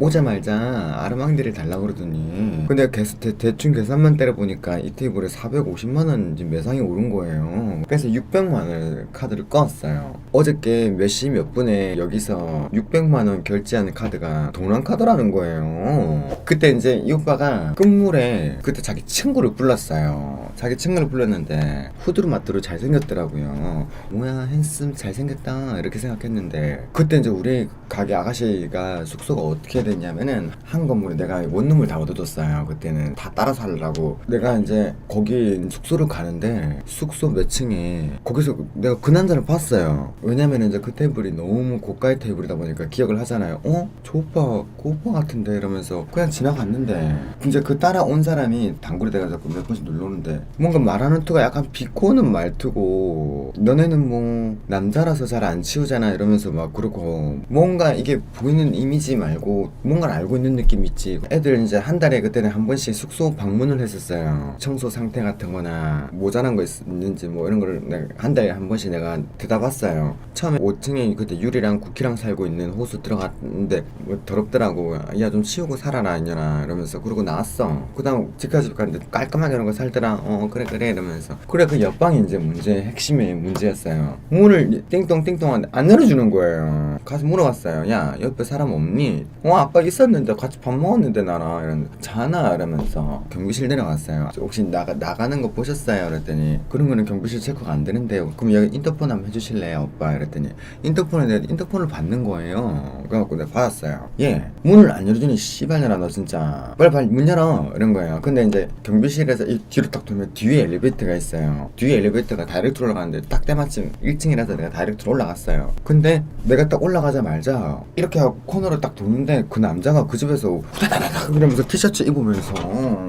오자마자 아르망디를 달라고 그러더니. 근데 계속 대, 대충 계산만 때려보니까 이 테이블에 450만 원 지금 매상이 오른 거예요. 그래서 600만 원을 카드를 꺼왔어요. 어저께 몇 시 몇 분에 여기서 600만 원 결제한 카드가 동랑 카드라는 거예요. 그때 이제 이 오빠가 끝물에 그때 자기 친구를 불렀어요. 자기 친구를 불렀는데 후드루마뚜루 잘생겼더라고요 뭐야 핸섬 잘생겼다. 이렇게 생각했는데 그때 이제 우리 가게 아가씨가 숙소가 어떻게 됐냐면은 한 건물에 내가 원 룸을 다 얻어줬어요. 그때는 다 따라 살라고. 내가 이제 거기 숙소를 가는데 숙소 몇 층에 거기서 내가 그 남자를 봤어요. 왜냐면 이제 그 테이블이 너무 고가의 테이블이다 보니까 기억을 하잖아요. 어? 저 오빠 그 오빠 같은데 이러면서 그냥 지나갔는데 이제 그 따라온 사람이 당구리 돼가지고 몇 번씩 눌러오는데 뭔가 말하는 투가 약간 비꼬는 말투고 너네는 뭐 남자라서 잘 안 치우잖아 이러면서 막 그러고 뭔가 이게 보이는 이미지 말고 뭔가를 알고 있는 느낌 있지. 애들 이제 한 달에 그때는 한 번씩 숙소 방문을 했었어요. 청소 상태 같은 거나 모자란 거 있, 있는지 뭐 이런 거를 한 달에 한 번씩 내가 들어봤어요. 처음에 5층에 그때 유리랑 쿠키랑 살고 있는 호수 들어갔는데 뭐 더럽더라고. 야 좀 치우고 살아라 이년아. 이러면서 그러고 나왔어. 그 다음 집까지 갔는데 깔끔하게 이런 거 살더라. 어 그래 그래 이러면서. 그래 그 옆방이 이제 문제 핵심의 문제였어요. 문을 띵동 하는데 안 열어주는 거예요. 가서 물어봤어요 야 옆에 사람 없니? 어 아빠 있었는데 같이 밥 먹었는데 나랑 이러는데 자나 이러면서 경비실 내려갔어요. 혹시 나가, 나가는 거 보셨어요? 그랬더니 그런 거는 경비실 체크가 안 되는데요 그럼 여기 인터폰 한번 해주실래요 오빠? 이랬더니 인터폰에 내가 인터폰을 받는 거예요. 그래갖고 내가 받았어요. 예. 문을 안 열어주니 씨발년아 너 진짜. 빨리 빨리 문 열어. 이런 거예요. 근데 이제 경비실에서 이 뒤로 딱 돌면 뒤에 엘리베이터가 있어요. 뒤에 엘리베이터가 다이렉트로 올라가는데 딱 때마침 1층이라서 내가 다이렉트로 올라갔어요. 근데 내가 딱 올라가자마자 이렇게 하고 코너를 딱 도는데 그 남자가 그 집에서 후다다다닥 이러면서 티셔츠 입으면서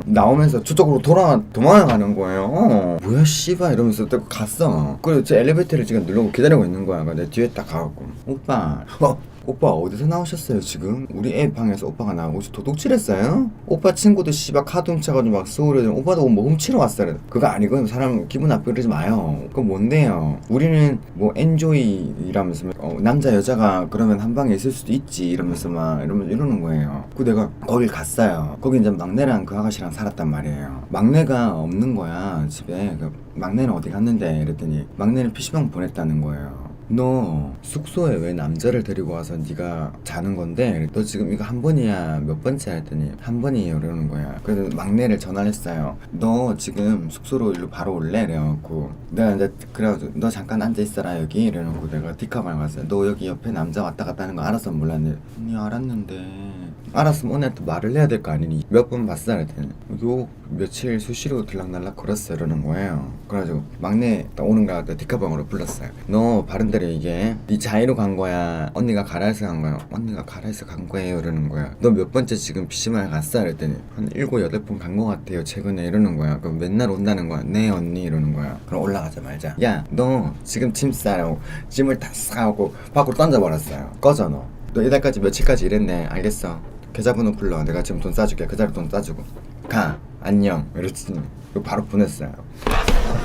나오면서 저쪽으로 돌아 도망가는 거예요. 뭐야 씨발 이러면서 딱 갔어. 그리고 제 엘리베이터를 지금 누르고 기다리고 있는 거야. 내 뒤에 딱 가갖고. 오빠 어? 오빠 어디서 나오셨어요 지금? 우리 애 방에서 오빠가 나오고 도둑질했어요? 오빠 친구도 씨발 카드 훔쳐가지고 막 쏘으려더니 오빠도 뭐 훔치러 왔어요. 그거 아니고 사람 기분 나쁘게 그러지 마요. 그거 뭔데요? 우리는 뭐 엔조이라면서 어, 남자 여자가 그러면 한 방에 있을 수도 있지 이러면서 막 이러면서 이러는 거예요. 그 내가 거길 갔어요. 거기 이제 막내랑 그 아가씨랑 살았단 말이에요. 막내가 없는 거야 집에. 그 막내는 어디 갔는데? 이랬더니 막내는 PC방 보냈다는 거예요 너 숙소에 왜 남자를 데리고 와서 네가 자는 건데? 너 지금 이거 한 번이야 몇 번째 했더니 한 번이에요 이러는 거야. 그래서 막내를 전화를 했어요. 너 지금 숙소로 일로 바로 올래? 이래갖고. 내가 이제 그래가지고 너 잠깐 앉아 있어라 여기? 이래놓고 내가 디카방 갔어요. 너 여기 옆에 남자 왔다 갔다 하는 거 알았어 몰랐네. 언니 알았는데. 알았으면 오늘한테 말을 해야 될 거 아니니 몇 번 봤어 그랬더니 요 며칠 수시로 들락날락 걸었어 이러는 거예요. 그래가지고 막내 딱 오는 거 같다 디카방으로 불렀어요 너 바른 대로 이게 네 자의로 간 거야. 언니가 가라 해서 간 거야 언니가 가라 해서 간 거예요 이러는 거야 너 몇 번째 지금 PC방에 갔어? 그랬더니 한 일곱 여덟 번 간 거 같아요 최근에. 이러는 거야 그럼 맨날 온다는 거야 네 언니. 이러는 거야 그럼 올라가자 말자 야 너 지금 짐 싸라고 짐을 다 싸고 밖으로 던져버렸어요 꺼져 너너 이달까지 며칠까지 일했네 알겠어 계좌번호 불러. 내가 지금 돈 싸줄게. 그 자리 돈 싸주고. 가. 안녕. 이랬지 바로 보냈어요.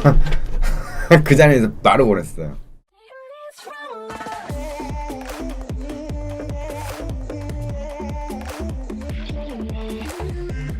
그 자리에서 바로 보냈어요